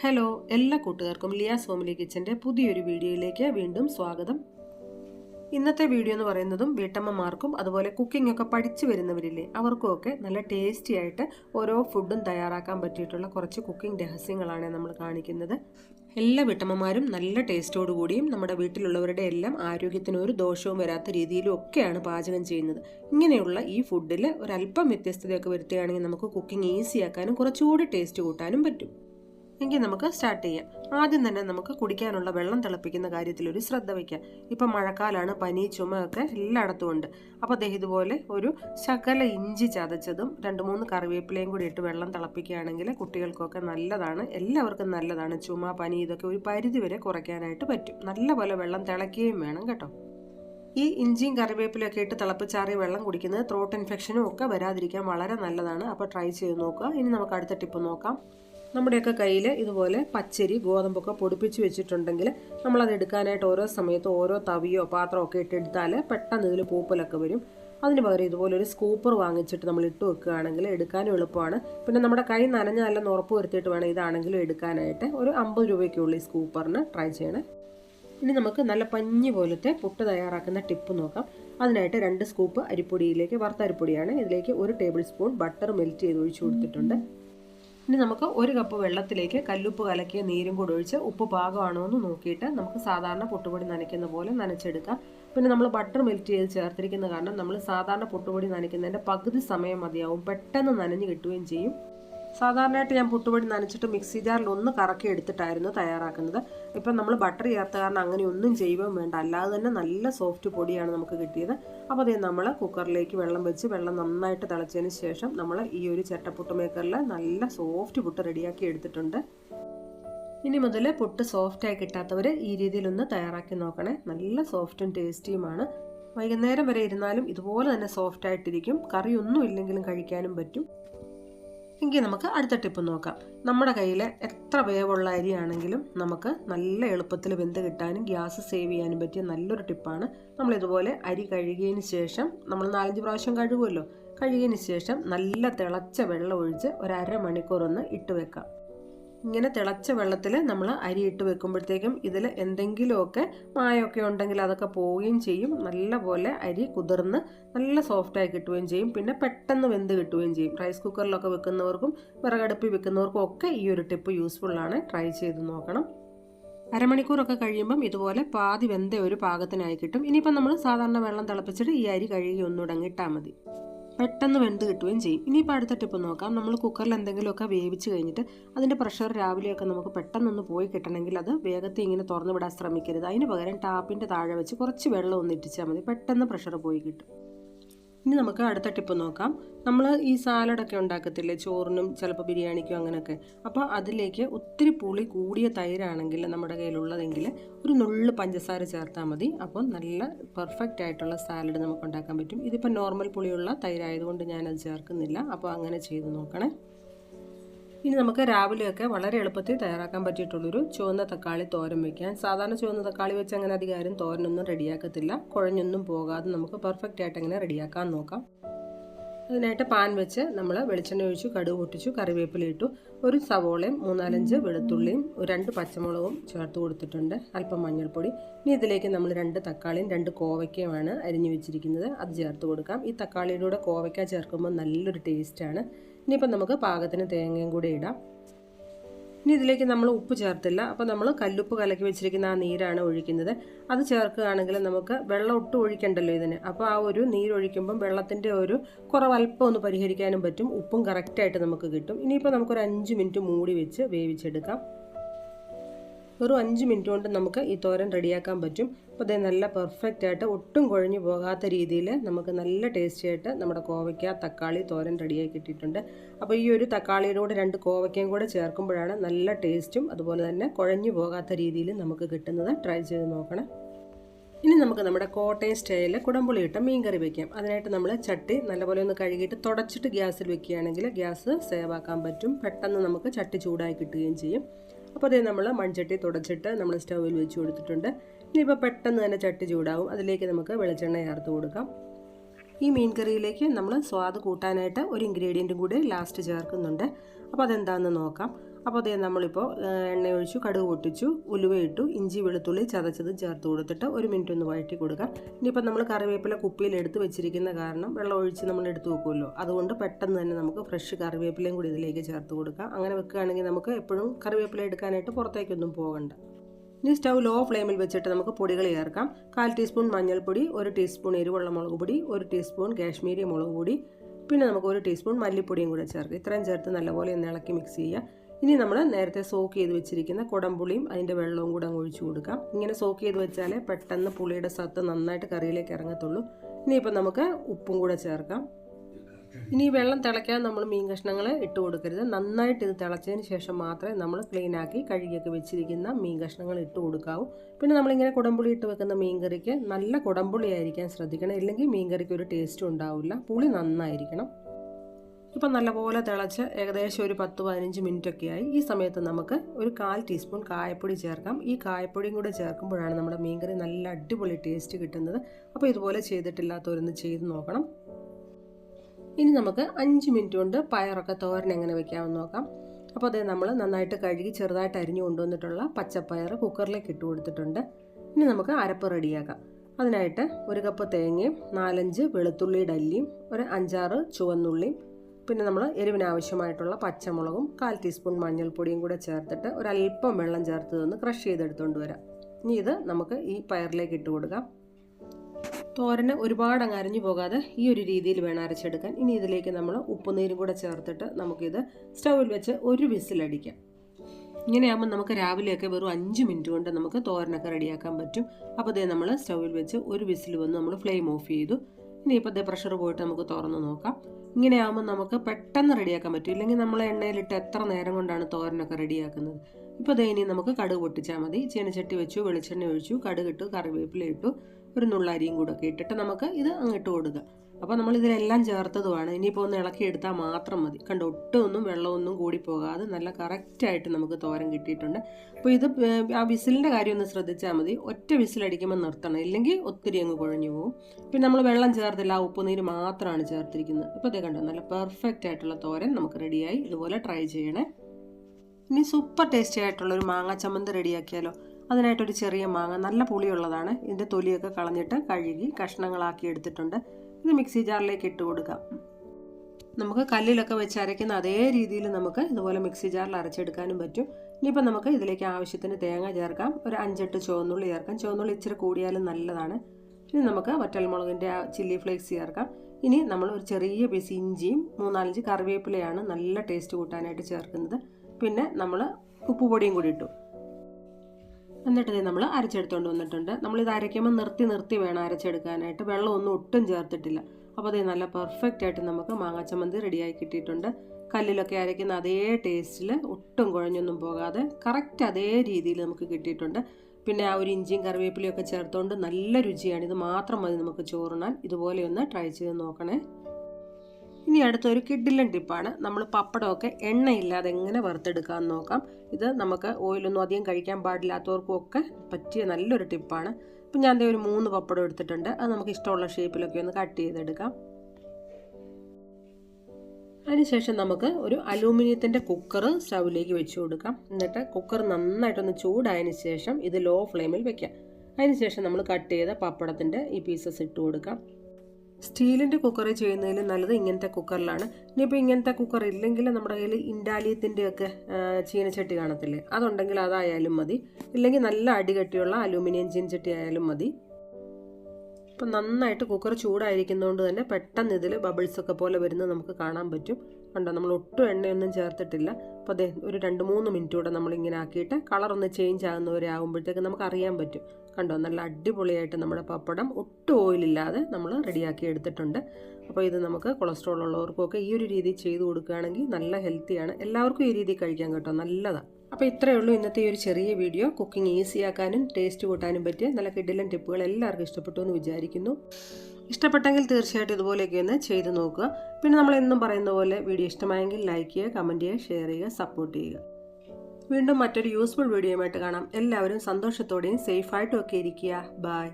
Hello എല്ലാ കൂട്ടുകാർക്കും Liyas homely കിച്ചന്റെ പുതിയൊരു വീഡിയോയിലേക്ക് വീണ്ടും സ്വാഗതം. ഇന്നത്തെ വീഡിയോ എന്ന് പറയുന്നതും വീട്ടമ്മമാർക്കും അതുപോലെ കുക്കിംഗ് ഒക്കെ പഠിച്ചു വരുന്നവരില്ലേ അവർക്കും ഒക്കെ നല്ല ടേസ്റ്റി ആയിട്ട് ഓരോ ഫുഡും തയ്യാറാക്കാൻ പറ്റിയിട്ടുള്ള കുറച്ച് കുക്കിംഗ് രഹസ്യങ്ങളാണ് നമ്മൾ കാണിക്കുന്നത്. എല്ലാ വീട്ടമ്മമാരും നല്ല ടേസ്റ്റോടു കൂടിയും നമ്മുടെ വീട്ടിലുള്ളവരുടെ എല്ലാം ആരോഗ്യത്തിന് ഒരു ദോഷവും വരാത്ത രീതിയിലും ഒക്കെയാണ് പാചകം ചെയ്യുന്നത്. ഇങ്ങനെയുള്ള ഈ ഫുഡിൽ ഒരല്പം വ്യത്യസ്തതയൊക്കെ വരുത്തുകയാണെങ്കിൽ നമുക്ക് കുക്കിംഗ് ഈസിയാക്കാനും കുറച്ചുകൂടി ടേസ്റ്റ് കൂട്ടാനും പറ്റും. എങ്കിൽ നമുക്ക് സ്റ്റാർട്ട് ചെയ്യാം. ആദ്യം തന്നെ നമുക്ക് കുടിക്കാനുള്ള വെള്ളം തിളപ്പിക്കുന്ന കാര്യത്തിൽ ഒരു ശ്രദ്ധ വയ്ക്കാം. ഇപ്പം മഴക്കാലമാണ് പനി ചുമയൊക്കെ എല്ലായിടത്തും ഉണ്ട്. അപ്പോൾ അദ്ദേഹം ഇതുപോലെ ഒരു ശകല ഇഞ്ചി ചതച്ചതും രണ്ട് മൂന്ന് കറിവേപ്പിലയും കൂടി ഇട്ട് വെള്ളം തിളപ്പിക്കുകയാണെങ്കിൽ കുട്ടികൾക്കൊക്കെ നല്ലതാണ്. എല്ലാവർക്കും നല്ലതാണ്. ചുമ പനി ഇതൊക്കെ ഒരു പരിധി വരെ കുറയ്ക്കാനായിട്ട് പറ്റും. നല്ലപോലെ വെള്ളം തിളയ്ക്കുകയും വേണം കേട്ടോ. ഈ ഇഞ്ചിയും കറിവേപ്പിലും ഒക്കെ ഇട്ട് തിളപ്പിച്ചാറിയ വെള്ളം കുടിക്കുന്നത് ത്രോട്ട് ഇൻഫെക്ഷനും ഒക്കെ വരാതിരിക്കാൻ വളരെ നല്ലതാണ്. അപ്പോൾ ട്രൈ ചെയ്ത് നോക്കുക. ഇനി നമുക്ക് അടുത്ത ടിപ്പ് നോക്കാം. നമ്മുടെയൊക്കെ കയ്യിൽ ഇതുപോലെ പച്ചരി ഗോതമ്പൊക്കെ പൊടിപ്പിച്ച് വെച്ചിട്ടുണ്ടെങ്കിൽ നമ്മളത് എടുക്കാനായിട്ട് ഓരോ സമയത്ത് ഓരോ തവിയോ പാത്രമോ ഒക്കെ ഇട്ടെടുത്താൽ പെട്ടെന്ന് ഇതിൽ പൂപ്പലൊക്കെ വരും. അതിന് പകരം ഇതുപോലെ ഒരു സ്കൂപ്പർ വാങ്ങിച്ചിട്ട് നമ്മൾ ഇട്ട് വെക്കുകയാണെങ്കിൽ എടുക്കാനും എളുപ്പമാണ്. പിന്നെ നമ്മുടെ കൈ നനഞ്ഞല്ലെന്ന് ഉറപ്പ് വരുത്തിയിട്ട് വേണം ഇതാണെങ്കിലും എടുക്കാനായിട്ട്. ഒരു അമ്പത് രൂപയ്ക്കുള്ള ഈ സ്കൂപ്പറിന് ട്രൈ ചെയ്യണേ. ഇനി നമുക്ക് നല്ല പഞ്ഞി പോലത്തെ പുട്ട് തയ്യാറാക്കുന്ന ടിപ്പ് നോക്കാം. അതിനായിട്ട് രണ്ട് സ്കൂപ്പ് അരിപ്പൊടിയിലേക്ക് വറുത്ത അരിപ്പൊടിയാണ്. ഇതിലേക്ക് ഒരു ടേബിൾ സ്പൂൺ ബട്ടർ മെൽറ്റ് ചെയ്ത് ഒഴിച്ചു കൊടുത്തിട്ടുണ്ട്. ഇനി നമുക്ക് ഒരു കപ്പ് വെള്ളത്തിലേക്ക് കല്ലുപ്പ് കലക്കിയ നീരും കൂടി ഒഴിച്ച് ഉപ്പ് പാകമാണോ എന്ന് നോക്കിയിട്ട് നമുക്ക് സാധാരണ പൊട്ടുപൊടി നനയ്ക്കുന്ന പോലെ നനച്ചെടുക്കാം. പിന്നെ നമ്മൾ ബട്ടർ മെൽറ്റ് ചെയ്ത് ചേർത്തിരിക്കുന്ന കാരണം നമ്മൾ സാധാരണ പൊട്ടുപൊടി നനയ്ക്കുന്നതിന്റെ പകുതി സമയം മതിയാവും. പെട്ടെന്ന് നനഞ്ഞ് കിട്ടുകയും ചെയ്യും. സാധാരണയായിട്ട് ഞാൻ പുട്ടുപൊടി നനച്ചിട്ട് മിക്സി ജാറിൽ ഒന്ന് കറക്കി എടുത്തിട്ടായിരുന്നു തയ്യാറാക്കുന്നത്. ഇപ്പം നമ്മൾ ബട്ടർ ചേർത്ത കാരണം അങ്ങനെ ഒന്നും ചെയ്യുകയും വേണ്ട. അല്ലാതെ തന്നെ നല്ല സോഫ്റ്റ് പൊടിയാണ് നമുക്ക് കിട്ടിയത്. അപ്പോൾ അതേ നമ്മൾ കുക്കറിലേക്ക് വെള്ളം വെച്ച് വെള്ളം നന്നായിട്ട് തിളച്ചതിന് ശേഷം നമ്മൾ ഈ ഒരു ചട്ടപ്പുട്ട് മേക്കറിൽ നല്ല സോഫ്റ്റ് പുട്ട് റെഡിയാക്കി എടുത്തിട്ടുണ്ട്. ഇനി മുതൽ പുട്ട് സോഫ്റ്റായി കിട്ടാത്തവർ ഈ രീതിയിലൊന്ന് തയ്യാറാക്കി നോക്കണേ. നല്ല സോഫ്റ്റും ടേസ്റ്റിയുമാണ് വൈകുന്നേരം വരെ ഇരുന്നാലും ഇതുപോലെ തന്നെ സോഫ്റ്റ് ആയിട്ടിരിക്കും. കറിയൊന്നും ഇല്ലെങ്കിലും കഴിക്കാനും പറ്റും. എങ്കിൽ നമുക്ക് അടുത്ത ടിപ്പ് നോക്കാം. നമ്മുടെ കയ്യിൽ എത്ര വേവുള്ള അരിയാണെങ്കിലും നമുക്ക് നല്ല എളുപ്പത്തിൽ വെന്ത് കിട്ടാനും ഗ്യാസ് സേവ് ചെയ്യാനും പറ്റിയ നല്ലൊരു ടിപ്പാണ്. നമ്മളിതുപോലെ അരി കഴുകിയതിന് ശേഷം നമ്മൾ നാലഞ്ച് പ്രാവശ്യം കഴുകുമല്ലോ കഴുകിയതിന് ശേഷം നല്ല തിളച്ച വെള്ളം ഒഴിച്ച് ഒരു അരമണിക്കൂർ ഒന്ന് ഇട്ട് വെക്കാം. ഇങ്ങനെ തിളച്ച വെള്ളത്തിൽ നമ്മൾ അരി ഇട്ട് വെക്കുമ്പോഴത്തേക്കും ഇതിൽ എന്തെങ്കിലുമൊക്കെ മായമൊക്കെ ഉണ്ടെങ്കിൽ അതൊക്കെ പോവുകയും ചെയ്യും. നല്ലപോലെ അരി കുതിർന്ന് നല്ല സോഫ്റ്റായി കിട്ടുകയും ചെയ്യും. പിന്നെ പെട്ടെന്ന് വെന്ത് കിട്ടുകയും ചെയ്യും. റൈസ് കുക്കറിലൊക്കെ വെക്കുന്നവർക്കും വിറകടുപ്പിൽ വെക്കുന്നവർക്കും ഒക്കെ ഈ ഒരു ടിപ്പ് യൂസ്ഫുള്ളാണ് ട്രൈ ചെയ്ത് നോക്കണം. അരമണിക്കൂറൊക്കെ കഴിയുമ്പം ഇതുപോലെ പാതി വെന്ത ഒരു പാകത്തിനായി കിട്ടും. ഇനിയിപ്പം നമ്മൾ സാധാരണ വെള്ളം തിളപ്പിച്ചിട്ട് ഈ അരി കഴുകി ഒന്നുകൂടെ മതി. പെട്ടെന്ന് വെന്ത് കിട്ടുകയും ചെയ്യും. ഇനിയിപ്പോൾ അടുത്ത ടിപ്പ് നോക്കാം. നമ്മൾ കുക്കറിൽ എന്തെങ്കിലുമൊക്കെ വേവിച്ച് കഴിഞ്ഞിട്ട് അതിന്റെ പ്രഷർ രാവിലെയൊക്കെ നമുക്ക് പെട്ടെന്നൊന്ന് പോയി കിട്ടണമെങ്കിൽ അത് വേഗത്തിൽ ഇങ്ങനെ തുറന്നു വിടാൻ ശ്രമിക്കരുത്. അതിന് പകരം ടാപ്പിന്റെ താഴെ വെച്ച് കുറച്ച് വെള്ളം ഒന്ന് ഇട്ടിച്ചാൽ മതി. പെട്ടെന്ന് പ്രഷർ പോയി കിട്ടും. ഇനി നമുക്ക് അടുത്ത ടിപ്പ് നോക്കാം. നമ്മൾ ഈ സാലഡൊക്കെ ഉണ്ടാക്കത്തില്ലേ? ചോറിനും ചിലപ്പോൾ ബിരിയാണിക്കും അങ്ങനെയൊക്കെ അപ്പോൾ അതിലേക്ക് ഒത്തിരി പുളി കൂടിയ തൈരാണെങ്കിൽ നമ്മുടെ കയ്യിലുള്ളതെങ്കിൽ ഒരു നുള്ളു പഞ്ചസാര ചേർത്താൽ മതി. അപ്പോൾ നല്ല പെർഫെക്റ്റ് ആയിട്ടുള്ള സാലഡ് നമുക്ക് ഉണ്ടാക്കാൻ പറ്റും. ഇതിപ്പോൾ നോർമൽ പുളിയുള്ള തൈരായതുകൊണ്ട് ഞാനത് ചേർക്കുന്നില്ല. അപ്പോൾ അങ്ങനെ ചെയ്ത് നോക്കണേ. ഇനി നമുക്ക് രാവിലെയൊക്കെ വളരെ എളുപ്പത്തിൽ തയ്യാറാക്കാൻ പറ്റിയിട്ടുള്ളൊരു ചുവന്ന തക്കാളി തോരൻ വയ്ക്കാൻ സാധാരണ ചുവന്ന തക്കാളി വെച്ച് അങ്ങനെ അധികാരം തോരനൊന്നും റെഡിയാക്കത്തില്ല. കുഴഞ്ഞൊന്നും പോകാതെ നമുക്ക് പെർഫെക്റ്റ് ആയിട്ട് അങ്ങനെ റെഡിയാക്കാൻ നോക്കാം. അതിനായിട്ട് പാൻ വെച്ച് നമ്മൾ വെളിച്ചെണ്ണ ഒഴിച്ചു കടുക് പൊട്ടിച്ചു കറിവേപ്പില ഇട്ടു. ഒരു സവോളയും മൂന്നാലഞ്ച് വെളുത്തുള്ളിയും രണ്ട് പച്ചമുളകും ചേർത്ത് കൊടുത്തിട്ടുണ്ട്. അല്പം മഞ്ഞൾപ്പൊടി. ഇനി ഇതിലേക്ക് നമ്മൾ രണ്ട് തക്കാളിയും രണ്ട് കോവയ്ക്കയുമാണ് അരിഞ്ഞു വെച്ചിരിക്കുന്നത്. അത് ചേർത്ത് കൊടുക്കാം. ഈ തക്കാളിയുടെ കൂടെ കോവയ്ക്ക ചേർക്കുമ്പോൾ നല്ലൊരു ടേസ്റ്റാണ് ഇനിയിപ്പം നമുക്ക് പാകത്തിന് തേങ്ങയും കൂടി ഇടാം. ഇനി ഇതിലേക്ക് നമ്മൾ ഉപ്പ് ചേർത്തില്ല. അപ്പോൾ നമ്മൾ കല്ലുപ്പ് കലക്കി വെച്ചിരിക്കുന്ന ആ നീരാണ് ഒഴിക്കുന്നത്. അത് ചേർക്കുകയാണെങ്കിൽ നമുക്ക് വെള്ളം ഒട്ടും ഒഴിക്കണ്ടല്ലോ ഇതിന്. അപ്പോൾ ആ ഒരു നീരൊഴിക്കുമ്പം വെള്ളത്തിന്റെ ഒരു കുറവ് അല്പം ഒന്ന് പരിഹരിക്കാനും പറ്റും. ഉപ്പും കറക്റ്റായിട്ട് നമുക്ക് കിട്ടും. ഇനിയിപ്പോൾ നമുക്കൊരു അഞ്ച് മിനിറ്റ് മൂടി വെച്ച് വേവിച്ചെടുക്കാം. വെറും അഞ്ച് മിനിറ്റ് കൊണ്ട് നമുക്ക് ഈ തോരൻ റെഡിയാക്കാൻ പറ്റും. അപ്പോൾ അതേ നല്ല പെർഫെക്റ്റ് ആയിട്ട് ഒട്ടും കുഴഞ്ഞു പോകാത്ത രീതിയിൽ നമുക്ക് നല്ല ടേസ്റ്റി ആയിട്ട് നമ്മുടെ കോവയ്ക്ക തക്കാളി തോരൻ റെഡിയായി കിട്ടിയിട്ടുണ്ട്. അപ്പോൾ ഈ ഒരു തക്കാളിയുടെ കൂടെ രണ്ട് കോവയ്ക്കയും കൂടെ ചേർക്കുമ്പോഴാണ് നല്ല ടേസ്റ്റും അതുപോലെ തന്നെ കുഴഞ്ഞു പോകാത്ത രീതിയിൽ നമുക്ക് കിട്ടുന്നത്. ട്രൈ ചെയ്ത് നോക്കണം. ഇനി നമുക്ക് നമ്മുടെ കോട്ടയം സ്റ്റൈലിൽ കുടംപുളി ഇട്ട മീൻ കറി വെക്കാം. അതിനായിട്ട് നമ്മൾ ചട്ടി നല്ലപോലെ ഒന്ന് കഴുകിയിട്ട് തുടച്ചിട്ട് ഗ്യാസിൽ വെക്കുകയാണെങ്കിൽ ഗ്യാസ് സേവാക്കാൻ പറ്റും. പെട്ടെന്ന് നമുക്ക് ചട്ടി ചൂടായി കിട്ടുകയും ചെയ്യും. അപ്പോൾ അതേ നമ്മൾ മൺചട്ടി തുടച്ചിട്ട് നമ്മൾ സ്റ്റൗവിൽ വെച്ച് കൊടുത്തിട്ടുണ്ട്. ഇനിയിപ്പോൾ പെട്ടെന്ന് തന്നെ ചട്ടി ചൂടാവും. അതിലേക്ക് നമുക്ക് വെളിച്ചെണ്ണ ചേർത്ത് കൊടുക്കാം. ഈ മീൻ കറിയിലേക്ക് നമ്മൾ സ്വാദ് കൂട്ടാനായിട്ട് ഒരു ഇൻഗ്രീഡിയന്റും കൂടി ലാസ്റ്റ് ചേർക്കുന്നുണ്ട്. അപ്പോൾ അതെന്താണെന്ന് നോക്കാം. അപ്പോൾ അതേ നമ്മളിപ്പോൾ എണ്ണ ഒഴിച്ചു കടുക് പൊട്ടിച്ചു ഉലുവ ഇട്ടു ഇഞ്ചി വെളുത്തുള്ളി ചതച്ചത് ചേർത്ത് കൊടുത്തിട്ട് ഒരു മിനിറ്റ് ഒന്ന് വഴറ്റി കൊടുക്കാം. ഇനിയിപ്പോൾ നമ്മൾ കറിവേപ്പില കുപ്പിയിൽ എടുത്ത് വെച്ചിരിക്കുന്ന കാരണം വെള്ളം ഒഴിച്ച് നമ്മൾ എടുത്ത് വെക്കുമല്ലോ. അതുകൊണ്ട് പെട്ടെന്ന് തന്നെ നമുക്ക് ഫ്രഷ് കറിവേപ്പിലയും കൂടി ഇതിലേക്ക് ചേർത്ത് കൊടുക്കാം. അങ്ങനെ വെക്കുകയാണെങ്കിൽ നമുക്ക് എപ്പോഴും കറിവേപ്പില എടുക്കാനായിട്ട് പുറത്തേക്കൊന്നും പോകണ്ട. ഇനി സ്റ്റൗ ലോ ഫ്ലെയിമിൽ വെച്ചിട്ട് നമുക്ക് പൊടികൾ ചേർക്കാം. കാൽ ടീസ്പൂൺ മഞ്ഞൾപ്പൊടി ഒരു ടീസ്പൂൺ എരിവുള്ള മുളക് പൊടി ഒരു ടീസ്പൂൺ കാശ്മീരി മുളക് പൊടി പിന്നെ നമുക്ക് ഒരു ടീസ്പൂൺ മല്ലിപ്പൊടിയും കൂടെ ചേർക്കാം. ഇത്രയും ചേർത്ത് നല്ലപോലെ ഒന്ന് ഇളക്കി മിക്സ് ചെയ്യുക. ഇനി നമ്മൾ നേരത്തെ സോക്ക് ചെയ്ത് വെച്ചിരിക്കുന്ന കുടംപുളിയും അതിന്റെ വെള്ളവും കൂടെ അങ്ങ് ഒഴിച്ചു കൊടുക്കാം. ഇങ്ങനെ സോക്ക് ചെയ്ത് വെച്ചാലേ പെട്ടെന്ന് പുളിയുടെ സത്ത് നന്നായിട്ട് കറിയിലേക്ക് ഇറങ്ങത്തുള്ളൂ. ഇനിയിപ്പോൾ നമുക്ക് ഉപ്പും കൂടെ ചേർക്കാം. ഇനി വെള്ളം തിളയ്ക്കാൻ നമ്മൾ മീൻ കഷ്ണങ്ങൾ ഇട്ട് കൊടുക്കരുത്. നന്നായിട്ട് ഇത് തിളച്ചതിന് ശേഷം മാത്രമേ നമ്മൾ ക്ലീൻ ആക്കി കഴുകിയൊക്കെ വെച്ചിരിക്കുന്ന മീൻ കഷ്ണങ്ങൾ ഇട്ട് കൊടുക്കാവൂ. പിന്നെ നമ്മളിങ്ങനെ കുടംപുളി ഇട്ട് വെക്കുന്ന മീൻ കറിക്ക് നല്ല കുടംപുളി ആയിരിക്കാൻ ശ്രദ്ധിക്കണം. ഇല്ലെങ്കിൽ മീൻ കറിക്ക് ഒരു ടേസ്റ്റും ഉണ്ടാവില്ല. പുളി നന്നായിരിക്കണം. ഇപ്പം നല്ലപോലെ തിളച്ച് ഏകദേശം ഒരു പത്ത് പതിനഞ്ച് മിനിറ്റ് ഒക്കെ ആയി. ഈ സമയത്ത് നമുക്ക് ഒരു കാൽ ടീസ്പൂൺ കായപ്പൊടി ചേർക്കാം. ഈ കായപ്പൊടിയും കൂടെ ചേർക്കുമ്പോഴാണ് നമ്മുടെ മീൻകറി നല്ല അടിപൊളി ടേസ്റ്റ് കിട്ടുന്നത്. അപ്പോൾ ഇതുപോലെ ചെയ്തിട്ടില്ലാത്തവരൊന്ന് ചെയ്ത് നോക്കണം. ഇനി നമുക്ക് അഞ്ച് മിനിറ്റ് കൊണ്ട് പയറൊക്കെ തോരൻ എങ്ങനെ വെക്കാമെന്ന് നോക്കാം. അപ്പോൾ അതേ നമ്മൾ നന്നായിട്ട് കഴുകി ചെറുതായിട്ട് അരിഞ്ഞു കൊണ്ടുവന്നിട്ടുള്ള പച്ചപ്പയർ കുക്കറിലേക്ക് ഇട്ട് കൊടുത്തിട്ടുണ്ട്. ഇനി നമുക്ക് അരപ്പ് റെഡിയാക്കാം. അതിനായിട്ട് ഒരു കപ്പ് തേങ്ങയും നാലഞ്ച് വെളുത്തുള്ളിയുടെ അല്ലിയും ഒരു അഞ്ചാറ് ചുവന്നുള്ളിയും പിന്നെ നമ്മൾ എരിവിനാവശ്യമായിട്ടുള്ള പച്ചമുളകും കാൽ ടീസ്പൂൺ മഞ്ഞൾപ്പൊടിയും കൂടെ ചേർത്തിട്ട് ഒരല്പം വെള്ളം ചേർത്ത് തന്ന് ക്രഷ് ചെയ്തെടുത്തുകൊണ്ട് വരാം. ഇനി ഇത് നമുക്ക് ഈ പയറിലേക്ക് ഇട്ട് കൊടുക്കാം. തോരന് ഒരുപാട് അങ്ങ് അരഞ്ഞു പോകാതെ ഈ ഒരു രീതിയിൽ വേണം അരച്ചെടുക്കാൻ. ഇനി ഇതിലേക്ക് നമ്മൾ ഉപ്പുനീരും കൂടെ ചേർത്തിട്ട് നമുക്കിത് സ്റ്റൗവിൽ വെച്ച് ഒരു വിസിലടിക്കാം. ഇങ്ങനെയാകുമ്പോൾ നമുക്ക് രാവിലെയൊക്കെ വെറും അഞ്ച് മിനിറ്റ് കൊണ്ട് നമുക്ക് തോരനൊക്കെ റെഡിയാക്കാൻ പറ്റും. അപ്പോൾ ഇതേ നമ്മൾ സ്റ്റൗവിൽ വെച്ച് ഒരു വിസിൽ വന്ന് നമ്മൾ ഫ്ലെയിം ഓഫ് ചെയ്തു. ഇനിയിപ്പോൾ ഇതേ പ്രഷർ പോയിട്ട് നമുക്ക് തുറന്ന് നോക്കാം. ഇങ്ങനെയാകുമ്പോൾ നമുക്ക് പെട്ടെന്ന് റെഡിയാക്കാൻ പറ്റും. ഇല്ലെങ്കിൽ നമ്മൾ എണ്ണയിലിട്ട് എത്ര നേരം കൊണ്ടാണ് തോരനൊക്കെ റെഡിയാക്കുന്നത്. ഇപ്പോൾ ദേ ഇനി നമുക്ക് കടുക് പൊട്ടിച്ചാൽ മതി. ചീനച്ചട്ടി വെച്ചു വെളിച്ചെണ്ണ ഒഴിച്ചു കടുക് ഇട്ടു കറിവേപ്പില ഇട്ടു. ഒരു നുള്ളരിയും കൂടെ ഒക്കെ ഇട്ടിട്ട് നമുക്ക് ഇത് അങ്ങിട്ട് കൊടുക്കുക. അപ്പോൾ നമ്മൾ ഇതിലെല്ലാം ചേർത്തതുമാണ്. ഇനിയിപ്പോൾ ഒന്ന് ഇളക്കി എടുത്താൽ മാത്രം മതി. കണ്ടോ ഒട്ടുമൊന്നും വെള്ളമൊന്നും കൂടി പോകാതെ നല്ല കറക്റ്റായിട്ട് നമുക്ക് തോരൻ കിട്ടിയിട്ടുണ്ട്. അപ്പോൾ ഇത് ആ വിസിലിന്റെ കാര്യം ഒന്ന് ശ്രദ്ധിച്ചാൽ മതി. ഒറ്റ വിസിലടിക്കുമ്പോൾ നിർത്തണം. ഇല്ലെങ്കിൽ ഒത്തിരി അങ്ങ് കുഴഞ്ഞു പോകും. പിന്നെ നമ്മൾ വെള്ളം ചേർത്തില്ല ആ ഉപ്പുനീര് മാത്രമാണ് ചേർത്തിരിക്കുന്നത്. ഇപ്പോൾ ഇതേ കണ്ടോ നല്ല പെർഫെക്റ്റ് ആയിട്ടുള്ള തോരൻ നമുക്ക് റെഡിയായി. ഇതുപോലെ ട്രൈ ചെയ്യണേ. ഇനി സൂപ്പർ ടേസ്റ്റി ആയിട്ടുള്ള ഒരു മാങ്ങ ചമ്മന്തി റെഡിയാക്കിയാലോ അതിനായിട്ടൊരു ചെറിയ മാങ്ങ നല്ല പുളിയുള്ളതാണ്. ഇതിന്റെ തൊലിയൊക്കെ കളഞ്ഞിട്ട് കഴുകി കഷ്ണങ്ങളാക്കി എടുത്തിട്ടുണ്ട്. ഇത് മിക്സി ജാറിലേക്ക് ഇട്ട് കൊടുക്കാം. നമുക്ക് കല്ലിലൊക്കെ വെച്ച് അരയ്ക്കുന്ന അതേ രീതിയിൽ നമുക്ക് ഇതുപോലെ മിക്സി ജാറിൽ അരച്ചെടുക്കാനും പറ്റും. ഇനിയിപ്പോൾ നമുക്ക് ഇതിലേക്ക് ആവശ്യത്തിന് തേങ്ങ ചേർക്കാം. ഒരു അഞ്ചെട്ട് ചുവന്നുള്ളി ചേർക്കാം. ചുവന്നുള്ളി ഇച്ചിരി കൂടിയാലും നല്ലതാണ്. ഇനി നമുക്ക് വറ്റൽമുളകിന്റെ ആ ചില്ലി ഫ്ലേക്സ് ചേർക്കാം. ഇനി നമ്മൾ ഒരു ചെറിയ പീസ് ഇഞ്ചിയും മൂന്നാലഞ്ച് കറിവേപ്പിലയാണ് നല്ല ടേസ്റ്റ് കൂട്ടാനായിട്ട് ചേർക്കുന്നത്. പിന്നെ നമ്മൾ ഉപ്പുപൊടിയും കൂടി ഇട്ടു. എന്നിട്ട് ഇത് നമ്മൾ അരച്ചെടുത്തുകൊണ്ട് വന്നിട്ടുണ്ട്. നമ്മളിത് അരയ്ക്കുമ്പോൾ നിർത്തി നിർത്തി വേണം അരച്ചെടുക്കാനായിട്ട്. വെള്ളമൊന്നും ഒട്ടും ചേർത്തിട്ടില്ല. അപ്പോൾ അതേ നല്ല പെർഫെക്റ്റ് ആയിട്ട് നമുക്ക് മാങ്ങാച്ചമ്മന്തി റെഡിയായി കിട്ടിയിട്ടുണ്ട്. കല്ലിലൊക്കെ അരയ്ക്കുന്ന അതേ ടേസ്റ്റിൽ ഒട്ടും കുഴഞ്ഞൊന്നും പോകാതെ കറക്റ്റ് അതേ രീതിയിൽ നമുക്ക് കിട്ടിയിട്ടുണ്ട്. പിന്നെ ആ ഒരു ഇഞ്ചിയും കറിവേപ്പിലയും ഒക്കെ ചേർത്തുകൊണ്ട് നല്ല രുചിയാണ്. ഇത് മാത്രം മതി നമുക്ക് ചോറുണ്ണാൻ. ഇതുപോലെ ഒന്ന് ട്രൈ ചെയ്ത് നോക്കണേ. ഇനി അടുത്തൊരു കിഡിലൻ ടിപ്പാണ്. നമ്മൾ പപ്പടമൊക്കെ എണ്ണയില്ലാതെ എങ്ങനെ വറുത്തെടുക്കാമെന്ന് നോക്കാം. ഇത് നമുക്ക് ഓയിലൊന്നും അധികം കഴിക്കാൻ പാടില്ലാത്തവർക്കും ഒക്കെ പറ്റിയ നല്ലൊരു ടിപ്പാണ്. ഇപ്പം ഞാൻ ഒരു മൂന്ന് പപ്പടം എടുത്തിട്ടുണ്ട്. അത് നമുക്ക് ഇഷ്ടമുള്ള ഷേപ്പിലൊക്കെ ഒന്ന് കട്ട് ചെയ്തെടുക്കാം. അതിനുശേഷം നമുക്ക് ഒരു അലൂമിനിയത്തിന്റെ കുക്കർ സ്റ്റൗവിലേക്ക് വെച്ച് കൊടുക്കാം. എന്നിട്ട് കുക്കർ നന്നായിട്ടൊന്ന് ചൂടായതിനു ശേഷം ഇത് ലോ ഫ്ലെയിമിൽ വെക്കാം. അതിനുശേഷം നമ്മൾ കട്ട് ചെയ്ത പപ്പടത്തിന്റെ ഈ പീസസ് ഇട്ട് കൊടുക്കാം. സ്റ്റീലിന്റെ കുക്കറിൽ ചെയ്യുന്നതിൽ നല്ലത് ഇങ്ങനത്തെ കുക്കറിലാണ്. ഇനിയിപ്പോൾ ഇങ്ങനത്തെ കുക്കർ ഇല്ലെങ്കിൽ നമ്മുടെ കയ്യിൽ ഇൻഡാലിയത്തിന്റെ ഒക്കെ ചീനച്ചട്ടി കാണത്തില്ലേ? അതുണ്ടെങ്കിൽ അതായാലും മതി. ഇല്ലെങ്കിൽ നല്ല അടികട്ടിയുള്ള അലൂമിനിയം ചീനച്ചട്ടി ആയാലും മതി. ഇപ്പം നന്നായിട്ട് കുക്കർ ചൂടായിരിക്കുന്നതുകൊണ്ട് തന്നെ പെട്ടെന്ന് ഇതിൽ ബബിൾസ് ഒക്കെ പോലെ വരുന്നത് നമുക്ക് കാണാൻ പറ്റും. കണ്ടോ നമ്മൾ ഒട്ടും എണ്ണയൊന്നും ചേർത്തിട്ടില്ല. അപ്പോൾ അതെ ഒരു രണ്ട് മൂന്ന് മിനിറ്റ് കൂടെ നമ്മളിങ്ങനെ ആക്കിയിട്ട് കളറൊന്ന് ചേഞ്ച് ആകുന്നവരെ ആകുമ്പോഴത്തേക്ക് നമുക്ക് അറിയാൻ പറ്റും. കണ്ടോ നല്ല അടിപൊളിയായിട്ട് നമ്മുടെ പപ്പടം ഒട്ടും ഓയിലില്ലാതെ നമ്മൾ റെഡിയാക്കി എടുത്തിട്ടുണ്ട്. അപ്പോൾ ഇത് നമുക്ക് കൊളസ്ട്രോൾ ഉള്ളവർക്കൊക്കെ ഈ ഒരു രീതി ചെയ്തു കൊടുക്കുകയാണെങ്കിൽ നല്ല ഹെൽത്തിയാണ് എല്ലാവർക്കും ഈ രീതി കഴിക്കാൻ കേട്ടോ നല്ലതാണ് അപ്പോൾ ഇത്രയേ ഉള്ളൂ ഇന്നത്തെ ഈ ഒരു ചെറിയ വീഡിയോ കുക്കിംഗ് ഈസി ആക്കാനും ടേസ്റ്റ് കൂട്ടാനും പറ്റിയ നല്ല കിഡിലൻ ടിപ്പുകൾ എല്ലാവർക്കും ഇഷ്ടപ്പെട്ടു എന്ന് വിചാരിക്കുന്നു. ഇഷ്ടപ്പെട്ടെങ്കിൽ തീർച്ചയായിട്ടും ഇതുപോലെയൊക്കെ ഒന്ന് ചെയ്ത് നോക്കുക. പിന്നെ നമ്മൾ എന്നും പറയുന്ന പോലെ വീഡിയോ ഇഷ്ടമായെങ്കിൽ ലൈക്ക് ചെയ്യുക കമന്റ് ചെയ്യുക ഷെയർ ചെയ്യുക സപ്പോർട്ട് ചെയ്യുക. വീണ്ടും മറ്റൊരു യൂസ്ഫുൾ വീഡിയോയുമായിട്ട് കാണാം. എല്ലാവരും സന്തോഷത്തോടെയും സേഫായിട്ടും ഒക്കെ ഇരിക്കുക. ബായ്